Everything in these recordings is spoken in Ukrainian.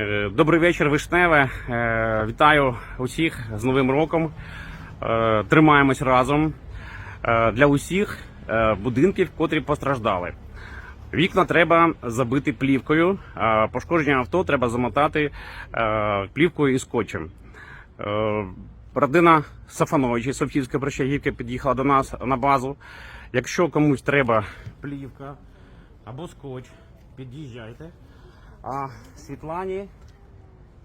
Е, Добрий вечір, Вишневе. Е, Вітаю усіх з Новим роком. Е, Тримаємось разом для усіх будинків, котрі постраждали. Вікна треба забити плівкою, а пошкодження авто треба замотати плівкою і скотчем. Родина Сафановича з Совківської Брещагівки під'їхала до нас на базу. Якщо комусь треба плівка або скотч, під'їжджайте. А Світлані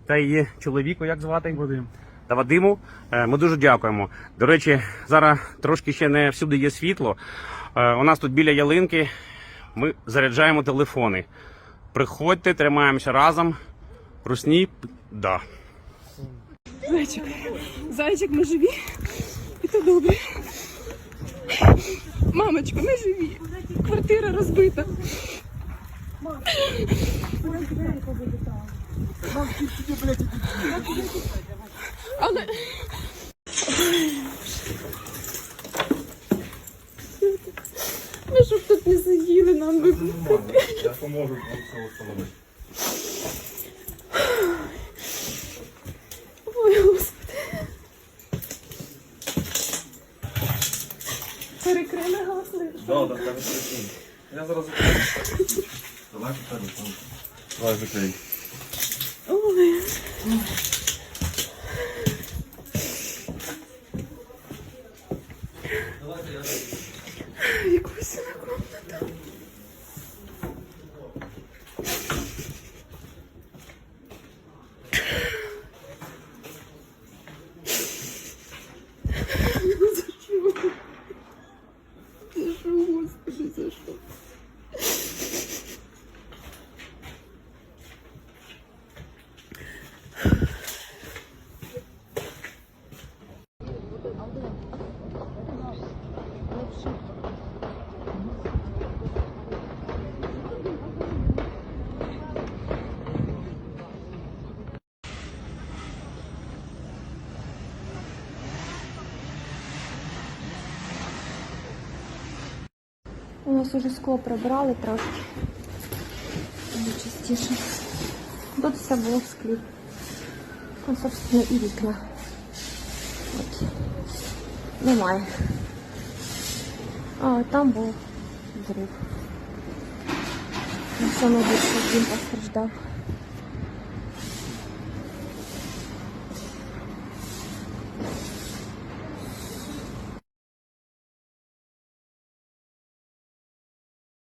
та її чоловіку, як звати? Вадим. Та Вадиму. е, Ми дуже дякуємо. До речі, зараз трошки ще не всюди є світло. Е, У нас тут біля ялинки ми заряджаємо телефони. Приходьте, тримаємося разом. Русні, да. Зайчик, зайчик, ми живі. І то добре. Мамочка, ми живі. Квартира розбита. Але... Ми щоб тут не сиділи, нам би... Я поможу вам все встановити. Перекрили. Да, да, там все. Я зараз. Давай телефон. Давай закрий. Ой. Якусь комната. У нас уже скло прибрали трошки. Частіше. Тут все було в склі. Ну, собственно, і вікна. От. Немає. А, там був взрив. Найбільше він постраждав.